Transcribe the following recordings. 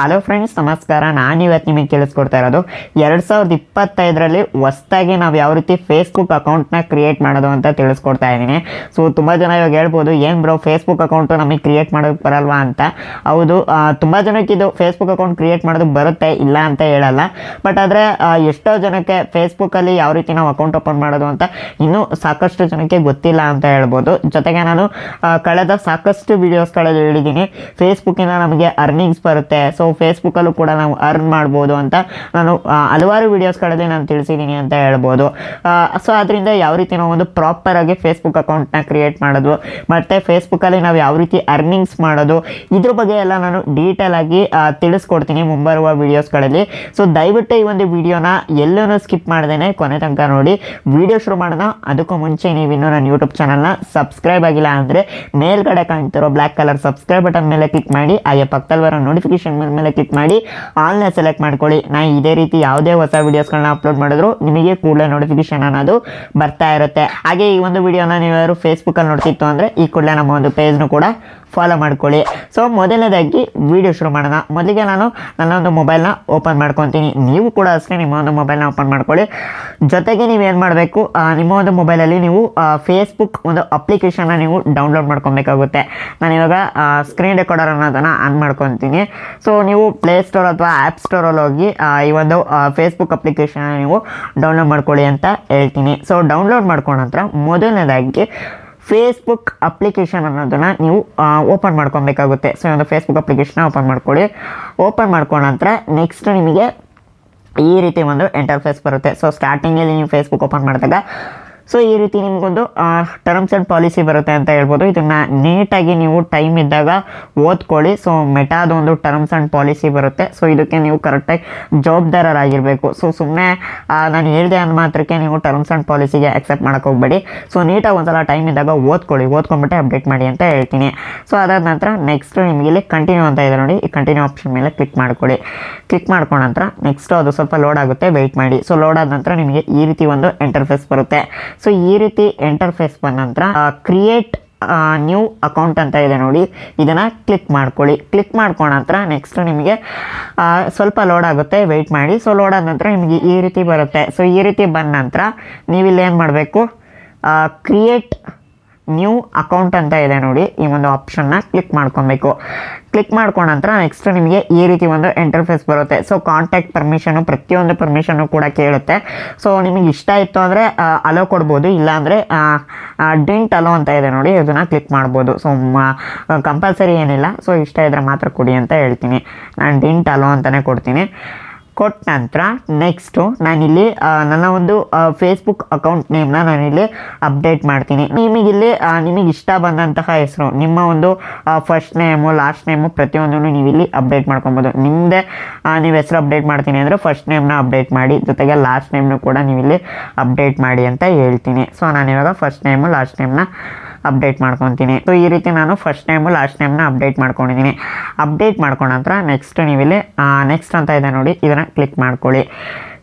Hello friends ನಮಸ್ಕಾರ. ನಾನು ಇವತ್ತು ನಿಮಗೆ ತಿಳಿಸ್ಕೊಡ್ತಾ ಇರೋದು, ಎರಡು ಸಾವಿರದ ಇಪ್ಪತ್ತೈದರಲ್ಲಿ ಹೊಸ್ದಾಗಿ ನಾವು ಯಾವ ರೀತಿ ಫೇಸ್ಬುಕ್ ಅಕೌಂಟ್ನ ಕ್ರಿಯೇಟ್ ಮಾಡೋದು ಅಂತ ತಿಳಿಸ್ಕೊಡ್ತಾ ಇದ್ದೀನಿ. ಸೊ ತುಂಬ ಜನ ಇವಾಗ ಹೇಳ್ಬೋದು, ಏನು ಬ್ರೋ ಫೇಸ್ಬುಕ್ ಅಕೌಂಟು ನಮಗೆ ಕ್ರಿಯೇಟ್ ಮಾಡೋದು ಬರಲ್ವಾ? ಅಂತ. ಹೌದು ತುಂಬ ಜನಕ್ಕೆ ಇದು ಫೇಸ್ಬುಕ್ ಅಕೌಂಟ್ ಕ್ರಿಯೇಟ್ ಮಾಡೋದು ಬರುತ್ತೆ, ಇಲ್ಲ ಅಂತ ಹೇಳಲ್ಲ. ಬಟ್ ಆದರೆ ಎಷ್ಟೋ ಜನಕ್ಕೆ ಫೇಸ್ಬುಕ್ಕಲ್ಲಿ ಯಾವ ರೀತಿ ನಾವು ಅಕೌಂಟ್ ಓಪನ್ ಮಾಡೋದು ಅಂತ ಇನ್ನೂ ಸಾಕಷ್ಟು ಜನಕ್ಕೆ ಗೊತ್ತಿಲ್ಲ ಅಂತ ಹೇಳ್ಬೋದು. ಜೊತೆಗೆ ನಾನು ಕಳೆದ ಸಾಕಷ್ಟು ವೀಡಿಯೋಸ್ಗಳಲ್ಲಿ ಹೇಳಿದ್ದೀನಿ ಫೇಸ್ಬುಕ್ಕಿಂದ ನಮಗೆ ಅರ್ನಿಂಗ್ಸ್ ಬರುತ್ತೆ. ಸೊ ಫೇಸ್ಬುಕ್ಕಲ್ಲೂ ಕೂಡ ನಾವು ಅರ್ನ್ ಮಾಡ್ಬೋದು ಅಂತ ನಾನು ಹಲವಾರು ವೀಡಿಯೋಸ್ಗಳಲ್ಲಿ ನಾನು ತಿಳಿಸಿದ್ದೀನಿ ಅಂತ ಹೇಳ್ಬೋದು. ಸೊ ಅದರಿಂದ ಯಾವ ರೀತಿ ನಾವು ಒಂದು ಪ್ರಾಪರಾಗಿ ಫೇಸ್ಬುಕ್ ಅಕೌಂಟ್ನ ಕ್ರಿಯೇಟ್ ಮಾಡೋದು, ಮತ್ತು ಫೇಸ್ಬುಕ್ಕಲ್ಲಿ ನಾವು ಯಾವ ರೀತಿ ಅರ್ನಿಂಗ್ಸ್ ಮಾಡೋದು, ಇದ್ರ ಬಗ್ಗೆ ಎಲ್ಲ ನಾನು ಡೀಟೇಲ್ ಆಗಿ ತಿಳಿಸ್ಕೊಡ್ತೀನಿ ಮುಂಬರುವ ವೀಡಿಯೋಸ್ಗಳಲ್ಲಿ ಸೊ ದಯವಿಟ್ಟು ಈ ಒಂದು ವಿಡಿಯೋನ ಎಲ್ಲೂ ಸ್ಕಿಪ್ ಮಾಡ್ದೇನೆ ಕೊನೆ ತನಕ ನೋಡಿ. ವಿಡಿಯೋ ಶುರು ಮಾಡೋಣ. ಅದಕ್ಕೂ ಮುಂಚೆ ನೀವು ಇನ್ನೂ ನನ್ನ ಯೂಟ್ಯೂಬ್ ಚಾನಲ್ನ ಸಬ್ಸ್ಕ್ರೈಬ್ ಆಗಿಲ್ಲ ಅಂದರೆ ಮೇಲ್ಗಡೆ ಕಾಣ್ತಿರೋ ಬ್ಲ್ಯಾಕ್ ಕಲರ್ ಸಬ್ಸ್ಕ್ರೈಬ್ ಬಟನ್ ಮೇಲೆ ಕ್ಲಿಕ್ ಮಾಡಿ. ಹಾಗೆ ಪಕ್ಕದಲ್ಲಿ ಬರೋ ನೋಟಿಫಿಕೇಶನ್ ಮೇಲೆ ಕ್ಲಿಕ್ ಮಾಡಿ ಆಲ್ನ ಸೆಲೆಕ್ಟ್ ಮಾಡ್ಕೊಳ್ಳಿ. ನಾ ಇದೇ ರೀತಿ ಯಾವುದೇ ಹೊಸ ವೀಡಿಯೋಸ್ಗಳನ್ನ ಅಪ್ಲೋಡ್ ಮಾಡಿದ್ರು ನಿಮಗೆ ಕೂಡಲೇ ನೋಟಿಫಿಕೇಶನ್ ಅನ್ನೋದು ಬರ್ತಾ ಇರುತ್ತೆ. ಹಾಗೆ ಈ ಒಂದು ವಿಡಿಯೋನ ನೀವ್ಯಾರು ಫೇಸ್ಬುಕ್ಕಲ್ಲಿ ನೋಡ್ತಿತ್ತು ಅಂದರೆ ಈ ಕೂಡಲೇ ನಮ್ಮ ಒಂದು ಪೇಜ್ನು ಕೂಡ ಫಾಲೋ ಮಾಡ್ಕೊಳ್ಳಿ. ಸೊ ಮೊದಲನೇದಾಗಿ ವಿಡಿಯೋ ಶುರು ಮಾಡೋಣ. ಮೊದಲಿಗೆ ನಾನು ನನ್ನ ಒಂದು ಮೊಬೈಲ್ನ ಓಪನ್ ಮಾಡ್ಕೊತೀನಿ. ನೀವು ಕೂಡ ಅಷ್ಟೇ ನಿಮ್ಮ ಒಂದು ಮೊಬೈಲ್ನ ಓಪನ್ ಮಾಡ್ಕೊಳ್ಳಿ. ಜೊತೆಗೆ ನೀವೇನು ಮಾಡಬೇಕು? ನಿಮ್ಮ ಒಂದು ಮೊಬೈಲಲ್ಲಿ ನೀವು ಫೇಸ್ಬುಕ್ ಒಂದು ಅಪ್ಲಿಕೇಶನ್ನ ನೀವು ಡೌನ್ಲೋಡ್ ಮಾಡ್ಕೊಬೇಕಾಗುತ್ತೆ. ನಾನು ಇವಾಗ ಸ್ಕ್ರೀನ್ ರೆಕಾರ್ಡರ್ ಅನ್ನೋದನ್ನು ಆನ್ ಮಾಡ್ಕೊತೀನಿ. ಸೊ ನೀವು ಪ್ಲೇಸ್ಟೋರ್ ಅಥವಾ ಆ್ಯಪ್ ಸ್ಟೋರಲ್ಲಿ ಹೋಗಿ ಈ ಒಂದು ಫೇಸ್ಬುಕ್ ಅಪ್ಲಿಕೇಶನ್ನ ನೀವು ಡೌನ್ಲೋಡ್ ಮಾಡ್ಕೊಳ್ಳಿ ಅಂತ ಹೇಳ್ತೀನಿ. ಸೊ ಡೌನ್ಲೋಡ್ ಮಾಡ್ಕೊಂಡ ನಂತರ ಮೊದಲನೇದಾಗಿ ಫೇಸ್ಬುಕ್ ಅಪ್ಲಿಕೇಶನ್ ಅನ್ನೋದನ್ನು ನೀವು ಓಪನ್ ಮಾಡ್ಕೊಬೇಕಾಗುತ್ತೆ. ಸೊ ಒಂದು ಫೇಸ್ಬುಕ್ ಅಪ್ಲಿಕೇಶನ್ ಓಪನ್ ಮಾಡ್ಕೊಳ್ಳಿ. ಓಪನ್ ಮಾಡ್ಕೊಂಡ ನಂತರ ನೆಕ್ಸ್ಟ್ ನಿಮಗೆ ಈ ರೀತಿ ಒಂದು ಇಂಟರ್ಫೇಸ್ ಬರುತ್ತೆ. ಸೊ ಸ್ಟಾರ್ಟಿಂಗಲ್ಲಿ ನೀವು ಫೇಸ್ಬುಕ್ ಓಪನ್ ಮಾಡಿದಾಗ ಸೊ ಈ ರೀತಿ ನಿಮಗೊಂದು ಟರ್ಮ್ಸ್ ಆ್ಯಂಡ್ ಪಾಲಿಸಿ ಬರುತ್ತೆ ಅಂತ ಹೇಳ್ಬೋದು. ಇದನ್ನು ನೀಟಾಗಿ ನೀವು ಟೈಮ್ ಇದ್ದಾಗ ಓದ್ಕೊಳ್ಳಿ. ಸೊ ಮೆಟಾದ ಒಂದು ಟರ್ಮ್ಸ್ ಆ್ಯಂಡ್ ಪಾಲಿಸಿ ಬರುತ್ತೆ. ಸೊ ಇದಕ್ಕೆ ನೀವು ಕರೆಕ್ಟಾಗಿ ಜವಾಬ್ದಾರರಾಗಿರಬೇಕು. ಸೊ ಸುಮ್ಮನೆ ನಾನು ಹೇಳಿದೆ ಅಂದ ಮಾತ್ರಕ್ಕೆ ನೀವು ಟರ್ಮ್ಸ್ ಆ್ಯಂಡ್ ಪಾಲಿಸಿಗೆ ಅಕ್ಸೆಪ್ಟ್ ಮಾಡೋಕೆ ಹೋಗಬೇಡಿ. ಸೊ ನೀಟಾಗಿ ಒಂದ್ಸಲ ಟೈಮ್ ಇದ್ದಾಗ ಓದ್ಕೊಳ್ಳಿ. ಓದ್ಕೊಂಬಿಟ್ಟೆ ಅಪ್ಡೇಟ್ ಮಾಡಿ ಅಂತ ಹೇಳ್ತೀನಿ. ಸೊ ಅದಾದ ನಂತರ ನೆಕ್ಸ್ಟ್ ನಿಮಗೆ ಇಲ್ಲಿ ಕಂಟಿನ್ಯೂ ಅಂತ ಇದೆ ನೋಡಿ. ಈ ಕಂಟಿನ್ಯೂ ಆಪ್ಷನ್ ಮೇಲೆ ಕ್ಲಿಕ್ ಮಾಡ್ಕೊಳ್ಳಿ. ಕ್ಲಿಕ್ ಮಾಡ್ಕೊಂಡ ನಂತರ ನೆಕ್ಸ್ಟ್ ಅದು ಸ್ವಲ್ಪ ಲೋಡ್ ಆಗುತ್ತೆ. ವೆಯ್ಟ್ ಮಾಡಿ. ಸೊ ಲೋಡ್ ಆದ ನಂತರ ನಿಮಗೆ ಈ ರೀತಿ ಒಂದು ಇಂಟರ್ಫೇಸ್ ಬರುತ್ತೆ. ಸೊ ಈ ರೀತಿ ಇಂಟರ್ಫೇಸ್ ಬಂದ ನಂತರ ಕ್ರಿಯೇಟ್ ನ್ಯೂ ಅಕೌಂಟ್ ಅಂತ ಇದೆ ನೋಡಿ. ಇದನ್ನು ಕ್ಲಿಕ್ ಮಾಡ್ಕೊಳ್ಳಿ. ಕ್ಲಿಕ್ ಮಾಡ್ಕೊಂಡ ನಂತರ ನೆಕ್ಸ್ಟ್ ನಿಮಗೆ ಸ್ವಲ್ಪ ಲೋಡ್ ಆಗುತ್ತೆ. ವೆಯ್ಟ್ ಮಾಡಿ. ಸೊ ಲೋಡ್ ಆದ ನಂತರ ನಿಮಗೆ ಈ ರೀತಿ ಬರುತ್ತೆ. ಸೊ ಈ ರೀತಿ ಬಂದ ನಂತರ ನೀವಿಲ್ಲಿ ಏನು ಮಾಡಬೇಕು? ಕ್ರಿಯೇಟ್ ನ್ಯೂ ಅಕೌಂಟ್ ಅಂತ ಇದೆ ನೋಡಿ. ಈ ಒಂದು ಆಪ್ಷನ್ನ ಕ್ಲಿಕ್ ಮಾಡ್ಕೊಬೇಕು. ಕ್ಲಿಕ್ ಮಾಡ್ಕೊಂಡ ನಂತರ ನೆಕ್ಸ್ಟ್ ನಿಮಗೆ ಈ ರೀತಿ ಒಂದು ಇಂಟರ್ಫೇಸ್ ಬರುತ್ತೆ. ಸೊ ಕಾಂಟ್ಯಾಕ್ಟ್ ಪರ್ಮಿಷನು ಪ್ರತಿಯೊಂದು ಪರ್ಮಿಷನ್ನು ಕೂಡ ಕೇಳುತ್ತೆ. ಸೊ ನಿಮಗೆ ಇಷ್ಟ ಇತ್ತು ಅಂದರೆ ಅಲೋ ಕೊಡ್ಬೋದು. ಇಲ್ಲಾಂದರೆ ಡಿಂಟ್ ಅಲೋ ಅಂತ ಇದೆ ನೋಡಿ. ಇದನ್ನು ಕ್ಲಿಕ್ ಮಾಡ್ಬೋದು. ಸೊ ಕಂಪಲ್ಸರಿ ಏನಿಲ್ಲ. ಸೊ ಇಷ್ಟ ಇದ್ದರೆ ಮಾತ್ರ ಕೊಡಿ ಅಂತ ಹೇಳ್ತೀನಿ. ನಾನು ಡಿಂಟ್ ಅಲೋ ಅಂತಲೇ ಕೊಡ್ತೀನಿ. ಕೊಟ್ಟ ನಂತರ ನೆಕ್ಸ್ಟು ನಾನಿಲ್ಲಿ ನನ್ನ ಒಂದು ಫೇಸ್ಬುಕ್ ಅಕೌಂಟ್ ನೇಮ್ನ ನಾನಿಲ್ಲಿ ಅಪ್ಡೇಟ್ ಮಾಡ್ತೀನಿ. ನಿಮಗಿಲ್ಲಿ ನಿಮಗೆ ಇಷ್ಟ ಬಂದಂತಹ ಹೆಸರು, ನಿಮ್ಮ ಒಂದು ಫಸ್ಟ್ ನೇಮು ಲಾಸ್ಟ್ ನೇಮು ಪ್ರತಿಯೊಂದನ್ನು ನೀವಿಲ್ಲಿ ಅಪ್ಡೇಟ್ ಮಾಡ್ಕೊಬೋದು. ನಿಮ್ಮದೇ ನೀವು ಹೆಸರು ಅಪ್ಡೇಟ್ ಮಾಡ್ತೀನಿ ಅಂದರೆ ಫಸ್ಟ್ ನೇಮ್ನ ಅಪ್ಡೇಟ್ ಮಾಡಿ, ಜೊತೆಗೆ ಲಾಸ್ಟ್ ನೇಮ್ನು ಕೂಡ ನೀವಿಲ್ಲಿ ಅಪ್ಡೇಟ್ ಮಾಡಿ ಅಂತ ಹೇಳ್ತೀನಿ. ಸೊ ನಾನಿವಾಗ ಫಸ್ಟ್ ನೇಮು ಲಾಸ್ಟ್ ನೇಮ್ನ ಅಪ್ಡೇಟ್ ಮಾಡ್ಕೊತೀನಿ. ಸೊ ಈ ರೀತಿ ನಾನು ಫಸ್ಟ್ ಟೈಮು ಲಾಸ್ಟ್ ಟೈಮ್ನ ಅಪ್ಡೇಟ್ ಮಾಡ್ಕೊಂಡಿದ್ದೀನಿ ಅಪ್ಡೇಟ್ ಮಾಡ್ಕೊಂಡ ನಂತರ ನೆಕ್ಸ್ಟ್ ನೀವಿಲ್ಲಿ ನೆಕ್ಸ್ಟ್ ಅಂತ ಇದೆ ನೋಡಿ, ಇದನ್ನು ಕ್ಲಿಕ್ ಮಾಡ್ಕೊಳ್ಳಿ.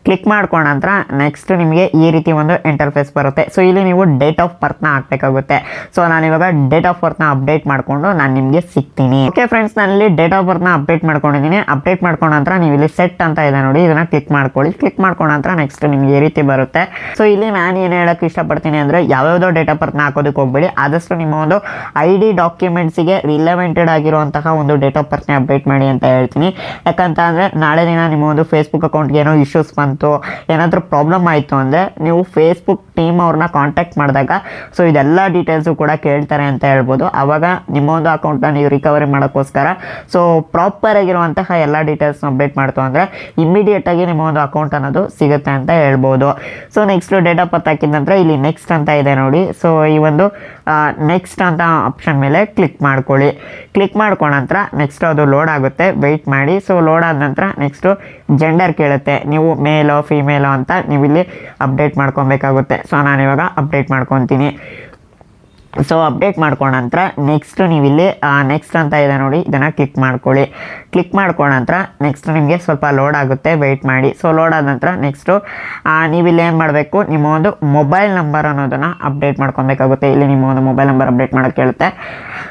ಕ್ಲಿಕ್ ಮಾಡ್ಕೊಂಡ ನಂತರ ನೆಕ್ಸ್ಟ್ ನಿಮಗೆ ಈ ರೀತಿ ಒಂದು ಇಂಟರ್ಫೇಸ್ ಬರುತ್ತೆ. ಸೊ ಇಲ್ಲಿ ನೀವು ಡೇಟ್ ಆಫ್ ಬರ್ತ್ನ ಹಾಕಬೇಕಾಗುತ್ತೆ. ಸೊ ನಾನು ಇವಾಗ ಡೇಟ್ ಆಫ್ ಬರ್ತ್ನ ಅಪ್ಡೇಟ್ ಮಾಡಿಕೊಂಡು ನಾನು ನಿಮಗೆ ಸಿಗ್ತೀನಿ. ಓಕೆ ಫ್ರೆಂಡ್ಸ್ ನಾನು ಇಲ್ಲಿ ಡೇಟ್ ಆಫ್ ಬರ್ತ್ನ ಅಪ್ಡೇಟ್ ಮಾಡ್ಕೊಂಡಿದ್ದೀನಿ. ಅಪ್ಡೇಟ್ ಮಾಡ್ಕೊಂಡ ನಂತರ ನೀವು ಇಲ್ಲಿ ಸೆಟ್ ಅಂತ ಇದೆ ನೋಡಿ, ಇದನ್ನು ಕ್ಲಿಕ್ ಮಾಡ್ಕೊಳ್ಳಿ. ಕ್ಲಿಕ್ ಮಾಡ್ಕೊಂಡ ನಂತರ ನೆಕ್ಸ್ಟ್ ನಿಮಗೆ ಈ ರೀತಿ ಬರುತ್ತೆ. ಸೊ ಇಲ್ಲಿ ನಾನು ಏನು ಹೇಳೋಕ್ಕೆ ಇಷ್ಟಪಡ್ತೀನಿ ಅಂದರೆ ಯಾವ್ಯಾವುದೋ ಡೇಟ್ ಆಫ್ ಬರ್ತ್ನ ಹಾಕೋದಕ್ಕೆ ಹೋಗ್ಬೇಡಿ. ಆದಷ್ಟು ನಿಮ್ಮ ಒಂದು ಐ ಡಿ ಡಾಕ್ಯುಮೆಂಟ್ಸಿಗೆ ರಿಲೆವೆಂಟೆಡ್ ಆಗಿರುವಂತಹ ಒಂದು ಡೇಟ್ ಆಫ್ ಬರ್ತ್ನ ಅಪ್ಡೇಟ್ ಮಾಡಿ ಅಂತ ಹೇಳ್ತೀನಿ. ಯಾಕಂತ ಅಂದರೆ ನಾಳೆ ದಿನ ನಿಮ್ಮ ಒಂದು ಫೇಸ್ಬುಕ್ ಅಕೌಂಟ್ಗೆ ಏನೋ ಇಶ್ಯೂಸ್ ಬಂತು ಏನಾದರೂ ಪ್ರಾಬ್ಲಮ್ ಆಯಿತು ಅಂದರೆ ನೀವು ಫೇಸ್ಬುಕ್ ಟೀಮ್ ಅವ್ರನ್ನ ಕಾಂಟ್ಯಾಕ್ಟ್ ಮಾಡಿದಾಗ ಸೊ ಇದೆಲ್ಲ ಡೀಟೇಲ್ಸು ಕೂಡ ಕೇಳ್ತಾರೆ ಅಂತ ಹೇಳ್ಬೋದು. ಆವಾಗ ನಿಮ್ಮ ಒಂದು ಅಕೌಂಟ್ನ ನೀವು ರಿಕವರಿ ಮಾಡೋಕ್ಕೋಸ್ಕರ ಸೊ ಪ್ರಾಪರ್ ಆಗಿರುವಂತಹ ಎಲ್ಲ ಡೀಟೇಲ್ಸ್ನ ಅಪ್ಡೇಟ್ ಮಾಡ್ತು ಅಂದರೆ ಇಮ್ಮಿಡಿಯೇಟಾಗಿ ನಿಮ್ಮ ಒಂದು ಅಕೌಂಟ್ ಅನ್ನೋದು ಸಿಗುತ್ತೆ ಅಂತ ಹೇಳ್ಬೋದು. So next date of birth ಹಾಕಿದ್ದಂದ್ರೆ ಇಲ್ಲಿ ನೆಕ್ಸ್ಟ್ ಅಂತ ಇದೆ ನೋಡಿ. ಸೊ ಈ ಒಂದು ನೆಕ್ಸ್ಟ್ ಅಂತ ಆಪ್ಷನ್ ಮೇಲೆ ಕ್ಲಿಕ್ ಮಾಡ್ಕೊಳ್ಳಿ. ಕ್ಲಿಕ್ ಮಾಡ್ಕೊಂಡ ನಂತರ ನೆಕ್ಸ್ಟ್ ಅದು ಲೋಡ್ ಆಗುತ್ತೆ. ವೆಯ್ಟ್ ಮಾಡಿ. ಸೊ ಲೋಡ್ ಆದ ನಂತರ ನೆಕ್ಸ್ಟು ಜೆಂಡರ್ ಕೇಳುತ್ತೆ. ನೀವು ಮೇಲೋ ಫಿಮೇಲೋ ಅಂತ ನೀವು ಇಲ್ಲಿ ಅಪ್ಡೇಟ್ ಮಾಡ್ಕೊಬೇಕಾಗುತ್ತೆ. ಸೊ ನಾನು ಇವಾಗ ಅಪ್ಡೇಟ್ ಮಾಡ್ಕೊತೀನಿ. ಸೊ ಅಪ್ಡೇಟ್ ಮಾಡ್ಕೊಂಡ ನಂತರ ನೆಕ್ಸ್ಟ್ ನೀವು ಇಲ್ಲಿ ನೆಕ್ಸ್ಟ್ ಅಂತ ಇದೆ ನೋಡಿ, ಇದನ್ನು ಕ್ಲಿಕ್ ಮಾಡ್ಕೊಳ್ಳಿ. ಕ್ಲಿಕ್ ಮಾಡ್ಕೊಂಡ ನಂತರ ನೆಕ್ಸ್ಟ್ ನಿಮಗೆ ಸ್ವಲ್ಪ ಲೋಡ್ ಆಗುತ್ತೆ ವೆಯ್ಟ್ ಮಾಡಿ. ಸೊ ಲೋಡ್ ಆದ ನಂತರ ನೆಕ್ಸ್ಟು ನೀವು ಇಲ್ಲಿ ಏನು ಮಾಡಬೇಕು, ನಿಮ್ಮ ಒಂದು ಮೊಬೈಲ್ ನಂಬರ್ ಅನ್ನೋದನ್ನು ಅಪ್ಡೇಟ್ ಮಾಡ್ಕೊಬೇಕಾಗುತ್ತೆ. ಇಲ್ಲಿ ನಿಮ್ಮ ಒಂದು ಮೊಬೈಲ್ ನಂಬರ್ ಅಪ್ಡೇಟ್ ಮಾಡೋಕ್ಕೆ ಹೇಳುತ್ತೆ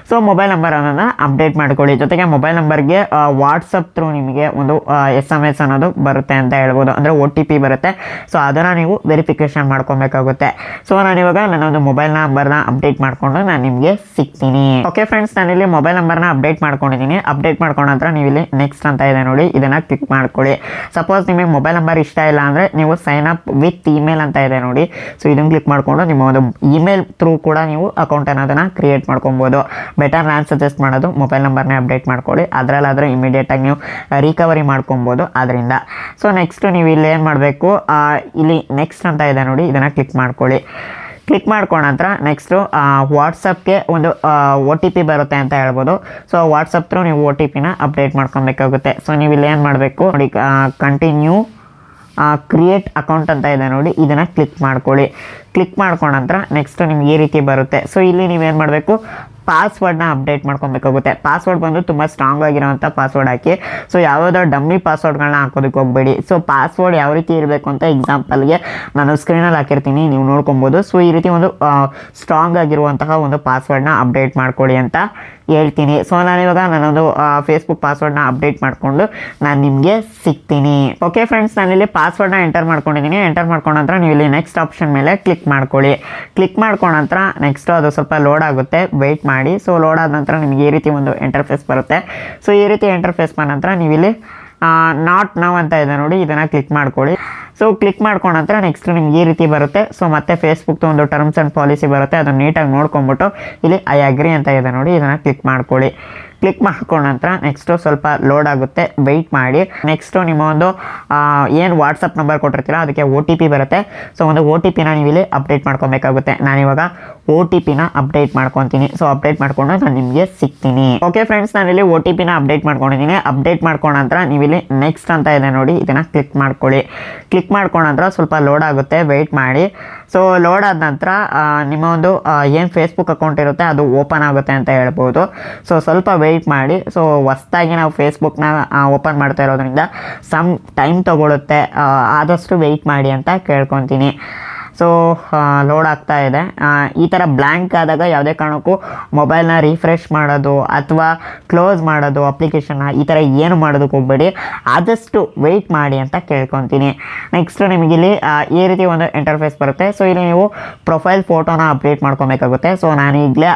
ಸೊ ಮೊಬೈಲ್ ನಂಬರ್ ಅನ್ನೋದನ್ನು ಅಪ್ಡೇಟ್ ಮಾಡ್ಕೊಳ್ಳಿ. ಜೊತೆಗೆ ಮೊಬೈಲ್ ನಂಬರ್ಗೆ ವಾಟ್ಸಪ್ ಥ್ರೂ ನಿಮಗೆ ಒಂದು ಎಸ್ ಎಂ ಎಸ್ ಅನ್ನೋದು ಬರುತ್ತೆ ಅಂತ ಹೇಳ್ಬೋದು. ಅಂದರೆ ಒ ಟಿ ಪಿ ಬರುತ್ತೆ. ಸೊ ಅದನ್ನು ನೀವು ವೆರಿಫಿಕೇಷನ್ ಮಾಡ್ಕೊಬೇಕಾಗುತ್ತೆ. ಸೊ ನಾನು ಇವಾಗ ನನ್ನ ಒಂದು ಮೊಬೈಲ್ ನಂಬರ್ನ ಅಪ್ಡೇಟ್ ಮಾಡಿಕೊಂಡು ನಾನು ನಿಮಗೆ ಸಿಗ್ತೀನಿ. ಓಕೆ ಫ್ರೆಂಡ್ಸ್ ನಾನಿಲ್ಲಿ ಮೊಬೈಲ್ ನಂಬರ್ನ ಅಪ್ಡೇಟ್ ಮಾಡ್ಕೊಂಡಿದ್ದೀನಿ ಅಪ್ಡೇಟ್ ಮಾಡ್ಕೊಂಡ ನಂತರ ನೀವು ಇಲ್ಲಿ ನೆಕ್ಸ್ಟ್ ಅಂತ ಇದೆ ನೋಡಿ, ಇದನ್ನು ಕ್ಲಿಕ್ ಮಾಡ್ಕೊಳ್ಳಿ. ಸಪೋಸ್ ನಿಮಗೆ ಮೊಬೈಲ್ ನಂಬರ್ ಇಷ್ಟ ಇಲ್ಲ ಅಂದರೆ ನೀವು ಸೈನ್ ಅಪ್ ವಿತ್ ಇಮೇಲ್ ಅಂತ ಇದೆ ನೋಡಿ. ಸೊ ಇದನ್ನು ಕ್ಲಿಕ್ ಮಾಡಿಕೊಂಡು ನಿಮ್ಮ ಒಂದು ಇಮೇಲ್ ಥ್ರೂ ಕೂಡ ನೀವು ಅಕೌಂಟ್ ಅನ್ನೋದನ್ನು ಕ್ರಿಯೇಟ್ ಮಾಡ್ಕೊಬೋದು. ಬೆಟರ್ ನಾನು ಸಜೆಸ್ಟ್ ಮಾಡೋದು ಮೊಬೈಲ್ ನಂಬರ್ನೇ ಅಪ್ಡೇಟ್ ಮಾಡ್ಕೊಳ್ಳಿ. ಅದರಲ್ಲಾದರೂ ಇಮಿಡಿಯೇಟಾಗಿ ನೀವು ರಿಕವರಿ ಮಾಡ್ಕೊಬೋದು ಅದರಿಂದ. ಸೊ ನೆಕ್ಸ್ಟು ನೀವು ಇಲ್ಲಿ ಏನು ಮಾಡಬೇಕು ಇಲ್ಲಿ ನೆಕ್ಸ್ಟ್ ಅಂತ ಇದೆ ನೋಡಿ, ಇದನ್ನು ಕ್ಲಿಕ್ ಮಾಡ್ಕೊಳ್ಳಿ. ಕ್ಲಿಕ್ ಮಾಡ್ಕೊಂಡ ನಂತರ ನೆಕ್ಸ್ಟು ವಾಟ್ಸಪ್ಗೆ ಒಂದು ಒ ಟಿ ಪಿ ಬರುತ್ತೆ ಅಂತ ಹೇಳ್ಬೋದು. ಸೊ, ವಾಟ್ಸಪ್ ತ್ರೂ ನೀವು ಒ ಟಿ ಪಿನ ಅಪ್ಡೇಟ್ ಮಾಡ್ಕೊಬೇಕಾಗುತ್ತೆ. ಸೊ, ನೀವು ಇಲ್ಲಿ ಏನು ಮಾಡಬೇಕು? ನೋಡಿ ಕಂಟಿನ್ಯೂ ಕ್ರಿಯೇಟ್ ಅಕೌಂಟ್ ಅಂತ ಇದೆ ನೋಡಿ, ಇದನ್ನು ಕ್ಲಿಕ್ ಮಾಡ್ಕೊಳ್ಳಿ. ಕ್ಲಿಕ್ ಮಾಡ್ಕೊಂಡ ನಂತರ ನೆಕ್ಸ್ಟ್ ನಿಮ್ಗೆ ಈ ರೀತಿ ಬರುತ್ತೆ. ಸೊ, ಇಲ್ಲಿ ನೀವೇನು ಮಾಡಬೇಕು? ಪಾಸ್ವರ್ಡ್ನ ಅಪ್ಡೇಟ್ ಮಾಡ್ಕೊಬೇಕಾಗುತ್ತೆ. ಪಾಸ್ವರ್ಡ್ ಬಂದು ತುಂಬ ಸ್ಟ್ರಾಂಗ್ ಆಗಿರೋವಂಥ ಪಾಸ್ವರ್ಡ್ ಹಾಕಿ. ಸೊ ಯಾವುದೋ ಡಮ್ಮಿ ಪಾಸ್ವರ್ಡ್ಗಳನ್ನ ಹಾಕೋದಕ್ಕೆ ಹೋಗಬೇಡಿ. ಸೊ ಪಾಸ್ವರ್ಡ್ ಯಾವ ರೀತಿ ಇರಬೇಕು ಅಂತ ಎಕ್ಸಾಂಪಲ್ಗೆ ನಾನು ಸ್ಕ್ರೀನಲ್ಲಿ ಹಾಕಿರ್ತೀನಿ. ನೀವು ನೋಡ್ಕೊಬೋದು. ಸೊ ಈ ರೀತಿ ಒಂದು ಸ್ಟ್ರಾಂಗ್ ಆಗಿರುವಂತಹ ಒಂದು ಪಾಸ್ವರ್ಡ್ನ ಅಪ್ಡೇಟ್ ಮಾಡ್ಕೊಳ್ಳಿ ಅಂತ ಹೇಳ್ತೀನಿ. ಸೊ ನಾನಿವಾಗ ನಾನೊಂದು ಫೇಸ್ಬುಕ್ ಪಾಸ್ವರ್ಡ್ನ ಅಪ್ಡೇಟ್ ಮಾಡಿಕೊಂಡು ನಾನು ನಿಮಗೆ ಸಿಗ್ತೀನಿ. ಓಕೆ ಫ್ರೆಂಡ್ಸ್ ನಾನಿಲ್ಲಿ ಪಾಸ್ವರ್ಡ್ನ ಎಂಟರ್ ಮಾಡ್ಕೊಂಡಿದ್ದೀನಿ ಎಂಟರ್ ಮಾಡ್ಕೊಂಡ ನಂತರ ನೀವು ಇಲ್ಲಿ ನೆಕ್ಸ್ಟ್ ಆಪ್ಷನ್ ಮೇಲೆ ಕ್ಲಿಕ್ ಮಾಡ್ಕೊಳ್ಳಿ. ಕ್ಲಿಕ್ ಮಾಡ್ಕೊಂಡ ನಂತರ ನೆಕ್ಸ್ಟ್ ಅದು ಸ್ವಲ್ಪ ಲೋಡ್ ಆಗುತ್ತೆ. ವೆಯ್ಟ್ ಮಾಡಿ. ಸೊ ಲೋಡ್ ಆದ ನಂತರ ನಿಮಗೆ ಈ ರೀತಿ ಒಂದು ಎಂಟರ್ಫೇಸ್ ಬರುತ್ತೆ. ಸೊ ಈ ರೀತಿ ಎಂಟರ್ಫೇಸ್ ಬಂದ ನಂತರ ನೀವಿಲ್ಲಿ ನಾಟ್ ನೌ ಅಂತ ಇದೆ ನೋಡಿ, ಇದನ್ನು ಕ್ಲಿಕ್ ಮಾಡ್ಕೊಳ್ಳಿ. ಸೊ ಕ್ಲಿಕ್ ಮಾಡ್ಕೊಂಡ ನಂತರ ನೆಕ್ಸ್ಟ್ ನಿಮ್ಗೆ ಈ ರೀತಿ ಬರುತ್ತೆ. ಸೊ ಮತ್ತೆ ಫೇಸ್ಬುಕ್ದು ಒಂದು ಟರ್ಮ್ಸ್ ಆ್ಯಂಡ್ ಪಾಲಿಸಿ ಬರುತ್ತೆ. ಅದನ್ನು ನೀಟಾಗಿ ನೋಡ್ಕೊಂಬಿಟ್ಟು ಇಲ್ಲಿ ಐ ಅಗ್ರಿ ಅಂತ ಇದೆ ನೋಡಿ, ಇದನ್ನು ಕ್ಲಿಕ್ ಮಾಡ್ಕೊಳ್ಳಿ. ಕ್ಲಿಕ್ ಮಾಡ್ಕೊಂಡ ನಂತರ ನೆಕ್ಸ್ಟು ಸ್ವಲ್ಪ ಲೋಡ್ ಆಗುತ್ತೆ. ವೆಯ್ಟ್ ಮಾಡಿ. ನೆಕ್ಸ್ಟು ನಿಮ್ಮ ಒಂದು ಏನು ವಾಟ್ಸಪ್ ನಂಬರ್ ಕೊಟ್ಟಿರ್ತೀರ, ಅದಕ್ಕೆ ಒ ಟಿ ಪಿ ಬರುತ್ತೆ. ಸೊ ಒಂದು ಒ ಟಿ ಪಿನ ನೀವು ಅಪ್ಡೇಟ್ ಮಾಡ್ಕೊಬೇಕಾಗುತ್ತೆ. ನಾನಿವಾಗ ಒ ಟಿ ಪಿನ ಅಪ್ಡೇಟ್ ಮಾಡ್ಕೊತೀನಿ. ಸೊ ಅಪ್ಡೇಟ್ ಮಾಡ್ಕೊಂಡು ನಾನು ನಿಮಗೆ ಸಿಗ್ತೀನಿ. ಓಕೆ ಫ್ರೆಂಡ್ಸ್ ನಾನಿಲ್ಲಿ ಒ ಟಿ ಪಿನ ಅಪ್ಡೇಟ್ ಮಾಡ್ಕೊಂಡಿದ್ದೀನಿ. ಅಪ್ಡೇಟ್ ಮಾಡ್ಕೊಂಡ ನಂತರ ನೀವಿಲ್ಲಿ ನೆಕ್ಸ್ಟ್ ಅಂತ ಇದೆ ನೋಡಿ, ಇದನ್ನು ಕ್ಲಿಕ್ ಮಾಡ್ಕೊಳ್ಳಿ. ಕ್ಲಿಕ್ ಮಾಡ್ಕೊಂಡ ನಂತರ ಸ್ವಲ್ಪ ಲೋಡ್ ಆಗುತ್ತೆ. ವೆಯ್ಟ್ ಮಾಡಿ. ಸೊ ಲೋಡ್ ಆದ ನಂತರ ನಿಮ್ಮ ಒಂದು ಏನು ಫೇಸ್ಬುಕ್ ಅಕೌಂಟ್ ಇರುತ್ತೆ, ಅದು ಓಪನ್ ಆಗುತ್ತೆ ಅಂತ ಹೇಳ್ಬೋದು. ಸೊ ಸ್ವಲ್ಪ ವೆಯ್ಟ್ ಮಾಡಿ. ಸೊ ಹೊಸ್ದಾಗಿ ನಾವು ಫೇಸ್ಬುಕ್ನ ಓಪನ್ ಮಾಡ್ತಾ ಇರೋದ್ರಿಂದ ಸಮ್ ಟೈಮ್ ತೊಗೊಳುತ್ತೆ. ಆದಷ್ಟು ವೆಯ್ಟ್ ಮಾಡಿ ಅಂತ ಕೇಳ್ಕೊತೀನಿ. ಸೊ ಲೋಡ್ ಆಗ್ತಾ ಇದೆ. ಈ ಥರ ಬ್ಲ್ಯಾಂಕ್ ಆದಾಗ ಯಾವುದೇ ಕಾರಣಕ್ಕೂ ಮೊಬೈಲ್ನ ರಿಫ್ರೆಶ್ ಮಾಡೋದು ಅಥವಾ ಕ್ಲೋಸ್ ಮಾಡೋದು ಅಪ್ಲಿಕೇಶನ್ನ ಈ ಥರ ಏನು ಮಾಡೋದಕ್ಕೆ ಹೋಗ್ಬೇಡಿ. ಆದಷ್ಟು ವೆಯ್ಟ್ ಮಾಡಿ ಅಂತ ಕೇಳ್ಕೊತೀನಿ. ನೆಕ್ಸ್ಟ್ ನಿಮಗಿಲ್ಲಿ ಈ ರೀತಿ ಒಂದು ಇಂಟರ್ಫೇಸ್ ಬರುತ್ತೆ. ಸೊ ಇಲ್ಲಿ ನೀವು ಪ್ರೊಫೈಲ್ ಫೋಟೋನ ಅಪ್ಡೇಟ್ ಮಾಡ್ಕೊಬೇಕಾಗುತ್ತೆ. ಸೊ ನಾನು ಈಗಲೇ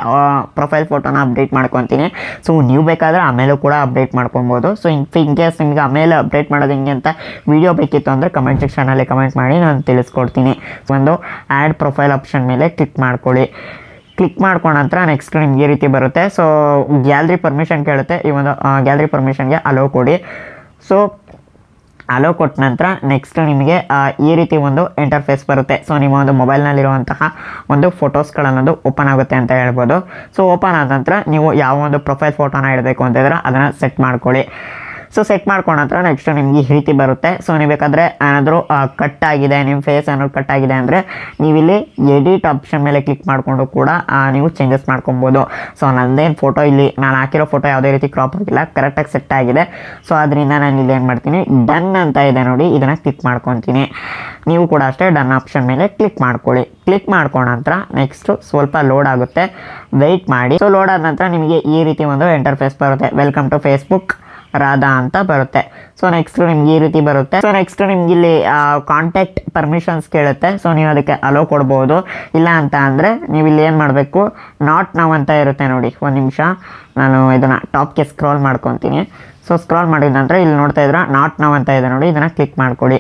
ಪ್ರೊಫೈಲ್ ಫೋಟೋನ ಅಪ್ಡೇಟ್ ಮಾಡ್ಕೊತೀನಿ. ಸೊ ನೀವು ಬೇಕಾದರೆ ಆಮೇಲೂ ಕೂಡ ಅಪ್ಡೇಟ್ ಮಾಡ್ಕೊಬೋದು. ಸೊ ಇನ್ ಇನ್ ಕೇಸ್ ನಿಮಗೆ ಆಮೇಲೆ ಅಪ್ಡೇಟ್ ಮಾಡೋದು ಹೆಂಗೆ ಅಂತ ವಿಡಿಯೋ ಬೇಕಿತ್ತು ಅಂದರೆ ಕಮೆಂಟ್ ಸೆಕ್ಷನಲ್ಲಿ ಕಮೆಂಟ್ ಮಾಡಿ ನಾನು ತಿಳಿಸ್ಕೊಡ್ತೀನಿ. ಒಂದು ಆ್ಯಡ್ ಪ್ರೊಫೈಲ್ ಆಪ್ಷನ್ ಮೇಲೆ ಕ್ಲಿಕ್ ಮಾಡ್ಕೊಳ್ಳಿ. ಕ್ಲಿಕ್ ಮಾಡ್ಕೊಂಡ ನಂತರ ನೆಕ್ಸ್ಟ್ ನಿಮ್ಗೆ ಈ ರೀತಿ ಬರುತ್ತೆ. ಸೊ ಗ್ಯಾಲರಿ ಪರ್ಮಿಷನ್ ಕೇಳುತ್ತೆ. ಈ ಒಂದು ಗ್ಯಾಲರಿ ಪರ್ಮಿಷನ್ಗೆ ಅಲೋ ಕೊಡಿ. ಸೊ ಅಲೋ ಕೊಟ್ಟ ನಂತರ ನೆಕ್ಸ್ಟ್ ನಿಮಗೆ ಈ ರೀತಿ ಒಂದು ಇಂಟರ್ಫೇಸ್ ಬರುತ್ತೆ. ಸೊ ನಿಮ್ಮ ಒಂದು ಮೊಬೈಲ್ನಲ್ಲಿರುವಂತಹ ಒಂದು ಫೋಟೋಸ್ಗಳನ್ನೋದು ಓಪನ್ ಆಗುತ್ತೆ ಅಂತ ಹೇಳ್ಬೋದು. ಸೊ ಓಪನ್ ಆದ ನಂತರ ನೀವು ಯಾವ ಒಂದು ಪ್ರೊಫೈಲ್ ಫೋಟೋನ ಇಡಬೇಕು ಅಂತಿದ್ರೆ ಅದನ್ನು ಸೆಟ್ ಮಾಡ್ಕೊಳ್ಳಿ. ಸೊ ಸೆಟ್ ಮಾಡ್ಕೊಂಡ ನಂತರ ನೆಕ್ಸ್ಟ್ ನಿಮಗೆ ಈ ರೀತಿ ಬರುತ್ತೆ. ಸೊ ನೀವು ಬೇಕಾದರೆ ಏನಾದರೂ ಕಟ್ ಆಗಿದೆ ನಿಮ್ಮ ಫೇಸ್ ಏನಾದ್ರು ಕಟ್ ಆಗಿದೆ ಅಂದರೆ ನೀವಿಲ್ಲಿ ಎಡಿಟ್ ಆಪ್ಷನ್ ಮೇಲೆ ಕ್ಲಿಕ್ ಮಾಡಿಕೊಂಡು ಕೂಡ ನೀವು ಚೇಂಜಸ್ ಮಾಡ್ಕೊಬೋದು. ಸೊ ನಂದೇನು ಫೋಟೋ ಇಲ್ಲಿ, ನಾನು ಹಾಕಿರೋ ಫೋಟೋ ಯಾವುದೇ ರೀತಿ ಕ್ರಾಪ್ ಆಗಿಲ್ಲ ಕರೆಕ್ಟಾಗಿ ಸೆಟ್ ಆಗಿದೆ. ಸೊ ಅದರಿಂದ ನಾನು ಇಲ್ಲಿ ಏನು ಮಾಡ್ತೀನಿ ಡನ್ ಅಂತ ಇದೆ ನೋಡಿ, ಇದನ್ನು ಕ್ಲಿಕ್ ಮಾಡ್ಕೊತೀನಿ. ನೀವು ಕೂಡ ಅಷ್ಟೇ ಡನ್ ಆಪ್ಷನ್ ಮೇಲೆ ಕ್ಲಿಕ್ ಮಾಡ್ಕೊಳ್ಳಿ. ಕ್ಲಿಕ್ ಮಾಡ್ಕೊಂಡ ನಂತರ ನೆಕ್ಸ್ಟು ಸ್ವಲ್ಪ ಲೋಡ್ ಆಗುತ್ತೆ. ವೆಯ್ಟ್ ಮಾಡಿ. ಸೊ ಲೋಡ್ ಆದ ನಂತರ ನಿಮಗೆ ಈ ರೀತಿ ಒಂದು ಇಂಟರ್ಫೇಸ್ ಬರುತ್ತೆ. ವೆಲ್ಕಮ್ ಟು ಫೇಸ್ಬುಕ್ ರಾಧಾ ಅಂತ ಬರುತ್ತೆ. ಸೊ ನೆಕ್ಸ್ಟ್ ನಿಮ್ಗೆ ಈ ರೀತಿ ಬರುತ್ತೆ. ಸೊ ನೆಕ್ಸ್ಟ್ ನಿಮ್ಗೆ ಇಲ್ಲಿ ಕಾಂಟ್ಯಾಕ್ಟ್ ಪರ್ಮಿಷನ್ಸ್ ಕೇಳುತ್ತೆ. ಸೊ ನೀವು ಅದಕ್ಕೆ ಅಲೋ ಕೊಡ್ಬೋದು. ಇಲ್ಲ ಅಂತ ಅಂದರೆ ನೀವು ಇಲ್ಲಿ ಏನು ಮಾಡಬೇಕು? ನಾಟ್ ನಾವು ಅಂತ ಇರುತ್ತೆ ನೋಡಿ. ಒಂದು ನಿಮಿಷ. ನಾನು ಇದನ್ನು ಟಾಪ್ಗೆ ಸ್ಕ್ರಾಲ್ ಮಾಡ್ಕೊತೀನಿ. ಸೊ ಸ್ಕ್ರಾಲ್ ಮಾಡಿದ ನಂತರ ಇಲ್ಲಿ ನೋಡ್ತಾ ಇದ್ರೆ ನಾಟ್ ನಾವು ಅಂತ ಇದೆ ನೋಡಿ. ಇದನ್ನು ಕ್ಲಿಕ್ ಮಾಡ್ಕೊಳ್ಳಿ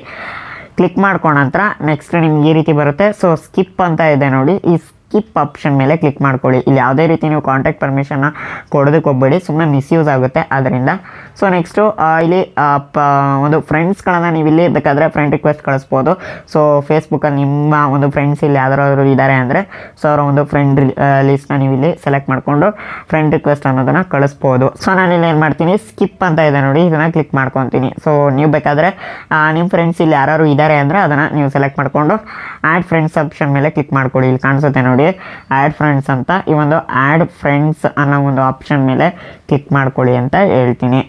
ಕ್ಲಿಕ್ ಮಾಡ್ಕೊಂಡ ನಂತರ ನೆಕ್ಸ್ಟ್ ನಿಮ್ಗೆ ಈ ರೀತಿ ಬರುತ್ತೆ. ಸೊ ಸ್ಕಿಪ್ ಅಂತ ಇದೆ ನೋಡಿ. ಈ ಸ್ಕಿಪ್ ಆಪ್ಷನ್ ಮೇಲೆ ಕ್ಲಿಕ್ ಮಾಡ್ಕೊಳ್ಳಿ. ಇಲ್ಲಿ ಯಾವುದೇ ರೀತಿ ನೀವು ಕಾಂಟ್ಯಾಕ್ಟ್ ಪರ್ಮಿಷನ್ನ ಕೊಡೋದಕ್ಕೆ ಹೋಗ್ಬೇಡಿ. ಸುಮ್ಮನೆ ಮಿಸ್ಯೂಸ್ ಆಗುತ್ತೆ ಅದರಿಂದ. ಸೊ ನೆಕ್ಸ್ಟು ಇಲ್ಲಿ ಪ, ಒಂದು ಫ್ರೆಂಡ್ಸ್ಗಳನ್ನು ನೀವು ಇಲ್ಲಿ ಬೇಕಾದರೆ ಫ್ರೆಂಡ್ ರಿಕ್ವೆಸ್ಟ್ ಕಳಿಸ್ಬೋದು. ಸೊ ಫೇಸ್ಬುಕ್ಕಲ್ಲಿ ನಿಮ್ಮ ಒಂದು ಫ್ರೆಂಡ್ಸ್ ಇಲ್ಲಿ ಯಾರಾದರೂ ಇದ್ದಾರೆ ಅಂದರೆ ಸೊ ಅವರ ಒಂದು ಫ್ರೆಂಡ್ ಲಿಸ್ಟ್ನ ನೀವು ಇಲ್ಲಿ ಸೆಲೆಕ್ಟ್ ಮಾಡಿಕೊಂಡು ಫ್ರೆಂಡ್ ರಿಕ್ವೆಸ್ಟ್ ಅನ್ನೋದನ್ನು ಕಳಿಸ್ಬೋದು. ಸೊ ನಾನು ಇಲ್ಲಿ ಏನು ಮಾಡ್ತೀನಿ? ಸ್ಕಿಪ್ ಅಂತ ಇದೆ ನೋಡಿ. ಇದನ್ನು ಕ್ಲಿಕ್ ಮಾಡ್ಕೊತೀನಿ. ಸೊ ನೀವು ಬೇಕಾದರೆ ನಿಮ್ಮ ಫ್ರೆಂಡ್ಸ್ ಇಲ್ಲಿ ಯಾರು ಇದ್ದಾರೆ ಅಂದರೆ ಅದನ್ನು ನೀವು ಸೆಲೆಕ್ಟ್ ಮಾಡಿಕೊಂಡು ಆ್ಯಡ್ ಫ್ರೆಂಡ್ಸ್ ಆಪ್ಷನ್ ಮೇಲೆ ಕ್ಲಿಕ್ ಮಾಡ್ಕೊಳ್ಳಿ. ಇಲ್ಲಿ ಕಾಣಿಸುತ್ತೆ ನೋಡಿ. ಆ್ಯಡ್ ಫ್ರೆಂಡ್ಸ್ ಅಂತ ಈ ಒಂದು ಆ್ಯಡ್ ಫ್ರೆಂಡ್ಸ್ ಅನ್ನೋ ಒಂದು ಆಪ್ಷನ್ ಮೇಲೆ ಕ್ಲಿಕ್ ಮಾಡ್ಕೊಳ್ಳಿ ಅಂತ ಹೇಳ್ತೀನಿ.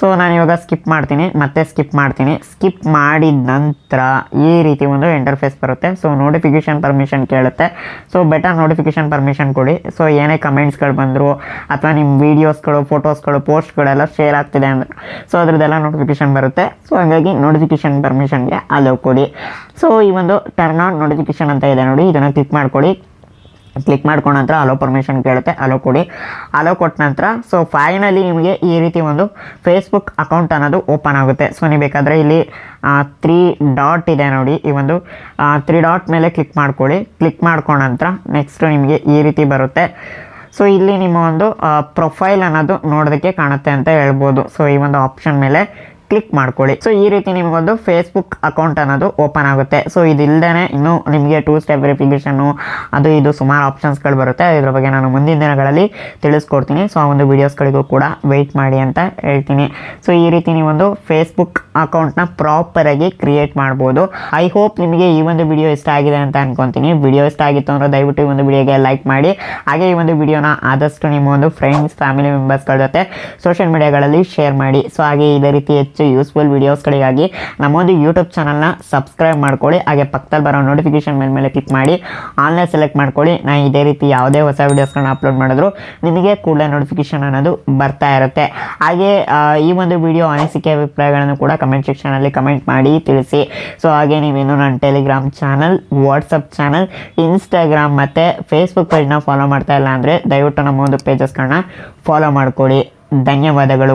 ಸೊ ನಾನು ಇವಾಗ ಸ್ಕಿಪ್ ಮಾಡ್ತೀನಿ, ಮತ್ತೆ ಸ್ಕಿಪ್ ಮಾಡ್ತೀನಿ. ಸ್ಕಿಪ್ ಮಾಡಿದ ನಂತರ ಈ ರೀತಿ ಒಂದು ಇಂಟರ್ಫೇಸ್ ಬರುತ್ತೆ. ಸೊ ನೋಟಿಫಿಕೇಷನ್ ಪರ್ಮಿಷನ್ ಕೇಳುತ್ತೆ. ಸೊ ಬೆಟರ್ ನೋಟಿಫಿಕೇಷನ್ ಪರ್ಮಿಷನ್ ಕೊಡಿ. ಸೊ ಏನೇ ಕಮೆಂಟ್ಸ್ಗಳು ಬಂದರು, ಅಥವಾ ನಿಮ್ಮ ವೀಡಿಯೋಸ್ಗಳು ಫೋಟೋಸ್ಗಳು ಪೋಸ್ಟ್ಗಳೆಲ್ಲ ಶೇರ್ ಆಗ್ತಿದೆ ಅಂದರೆ ಸೊ ಅದರದ್ದೆಲ್ಲ ನೋಟಿಫಿಕೇಷನ್ ಬರುತ್ತೆ. ಸೊ ಹಾಗಾಗಿ ನೋಟಿಫಿಕೇಷನ್ ಪರ್ಮಿಷನ್ಗೆ ಅಲೋ ಕೊಡಿ. ಸೊ ಈ ಒಂದು ಟರ್ನ್ ಆನ್ ನೋಟಿಫಿಕೇಷನ್ ಅಂತ ಇದೆ ನೋಡಿ, ಇದನ್ನು ಕ್ಲಿಕ್ ಮಾಡ್ಕೊಳ್ಳಿ ಕ್ಲಿಕ್ ಮಾಡ್ಕೊಂಡ ನಂತರ ಅಲೋ ಪರ್ಮಿಷನ್ ಕೇಳುತ್ತೆ ಅಲೋ ಕೊಡಿ. ಅಲೋ ಕೊಟ್ಟ ನಂತರ ಸೊ ಫೈನಲಿ ನಿಮಗೆ ಈ ರೀತಿ ಒಂದು ಫೇಸ್ಬುಕ್ ಅಕೌಂಟ್ ಅನ್ನೋದು ಓಪನ್ ಆಗುತ್ತೆ. ಸೊ ನೀವು ಬೇಕಾದರೆ ಇಲ್ಲಿ ತ್ರೀ ಡಾಟ್ ಇದೆ ನೋಡಿ. ಈ ಒಂದು ತ್ರೀ ಡಾಟ್ ಮೇಲೆ ಕ್ಲಿಕ್ ಮಾಡ್ಕೊಳ್ಳಿ. ಕ್ಲಿಕ್ ಮಾಡ್ಕೊಂಡ ನಂತರ ನೆಕ್ಸ್ಟ್ ನಿಮಗೆ ಈ ರೀತಿ ಬರುತ್ತೆ. ಸೊ ಇಲ್ಲಿ ನಿಮ್ಮ ಒಂದು ಪ್ರೊಫೈಲ್ ಅನ್ನೋದು ನೋಡೋದಕ್ಕೆ ಕಾಣುತ್ತೆ ಅಂತ ಹೇಳ್ಬೋದು. ಸೊ ಈ ಒಂದು ಆಪ್ಷನ್ ಮೇಲೆ ಕ್ಲಿಕ್ ಮಾಡ್ಕೊಳ್ಳಿ. ಸೊ ಈ ರೀತಿ ನಿಮಗೊಂದು ಫೇಸ್ಬುಕ್ ಅಕೌಂಟ್ ಅನ್ನೋದು ಓಪನ್ ಆಗುತ್ತೆ. ಸೊ ಇದಿಲ್ಲದೇ ಇನ್ನು ನಿಮಗೆ ಟೂ ಸ್ಟೆಪ್ ವೆರಿಫಿಕೇಷನ್ನು ಅದು ಇದು ಸುಮಾರು ಆಪ್ಷನ್ಸ್ಗಳು ಬರುತ್ತೆ. ಇದ್ರ ಬಗ್ಗೆ ನಾನು ಮುಂದಿನ ದಿನಗಳಲ್ಲಿ ತಿಳಿಸ್ಕೊಡ್ತೀನಿ. ಸೊ ಆ ಒಂದು ವೀಡಿಯೋಸ್ಗಳಿಗೂ ಕೂಡ ವೆಯ್ಟ್ ಮಾಡಿ ಅಂತ ಹೇಳ್ತೀನಿ. ಸೊ ಈ ರೀತಿ ನೀವೊಂದು ಫೇಸ್ಬುಕ್ ಅಕೌಂಟ್ನ ಪ್ರಾಪರಾಗಿ ಕ್ರಿಯೇಟ್ ಮಾಡ್ಬೋದು. ಐ ಹೋಪ್ ನಿಮಗೆ ಈ ಒಂದು ವಿಡಿಯೋ ಇಷ್ಟ ಆಗಿದೆ ಅಂತ ಅನ್ಕೊತೀನಿ. ವಿಡಿಯೋ ಇಷ್ಟ ಆಗಿತ್ತು ಅಂದರೆ ದಯವಿಟ್ಟು ಈ ಒಂದು ವಿಡಿಯೋಗೆ ಲೈಕ್ ಮಾಡಿ. ಹಾಗೆ ಈ ಒಂದು ವಿಡಿಯೋನ ಆದಷ್ಟು ನಿಮ್ಮ ಒಂದು ಫ್ರೆಂಡ್ಸ್ ಫ್ಯಾಮಿಲಿ ಮೆಂಬರ್ಸ್ಗಳ ಜೊತೆ ಸೋಷಿಯಲ್ ಮೀಡಿಯಾಗಳಲ್ಲಿ ಶೇರ್ ಮಾಡಿ. ಸೊ ಹಾಗೆ ಇದೇ ರೀತಿ ಹೆಚ್ಚು ಯೂಸ್ಫುಲ್ ವೀಡಿಯೋಸ್ಗಳಿಗಾಗಿ ನಮ್ಮೊಂದು ಯೂಟ್ಯೂಬ್ ಚಾನಲ್ನ ಸಬ್ಸ್ಕ್ರೈಬ್ ಮಾಡ್ಕೊಳ್ಳಿ. ಹಾಗೆ ಪಕ್ಕದಲ್ಲಿ ಬರೋ ನೋಟಿಫಿಕೇಷನ್ ಮೇಲೆ ಮೇಲೆ ಕ್ಲಿಕ್ ಮಾಡಿ. ಆನ್ಲೈನ್ ಸೆಲೆಕ್ಟ್ ಮಾಡ್ಕೊಳ್ಳಿ. ನಾನು ಇದೇ ರೀತಿ ಯಾವುದೇ ಹೊಸ ವೀಡಿಯೋಸ್ಗಳನ್ನ ಅಪ್ಲೋಡ್ ಮಾಡಿದ್ರು ನಿಮಗೆ ಕೂಡಲೇ ನೋಟಿಫಿಕೇಷನ್ ಅನ್ನೋದು ಬರ್ತಾ ಇರುತ್ತೆ. ಹಾಗೆ ಈ ಒಂದು ವಿಡಿಯೋ ಅನಿಸಿಕೆ ಅಭಿಪ್ರಾಯಗಳನ್ನು ಕೂಡ ಕಮೆಂಟ್ ಸೆಕ್ಷನಲ್ಲಿ ಕಮೆಂಟ್ ಮಾಡಿ ತಿಳಿಸಿ. ಸೊ ಹಾಗೆ ನೀವೇನು ನನ್ನ Telegram channel WhatsApp channel Instagram ಮತ್ತು ಫೇಸ್ಬುಕ್ ಪೇಜ್ನ ಫಾಲೋ ಮಾಡ್ತಾ ಇಲ್ಲ ಅಂದರೆ ದಯವಿಟ್ಟು ನಮ್ಮ ಒಂದು ಪೇಜಸ್ಗಳನ್ನ ಫಾಲೋ ಮಾಡ್ಕೊಳ್ಳಿ. ಧನ್ಯವಾದಗಳು.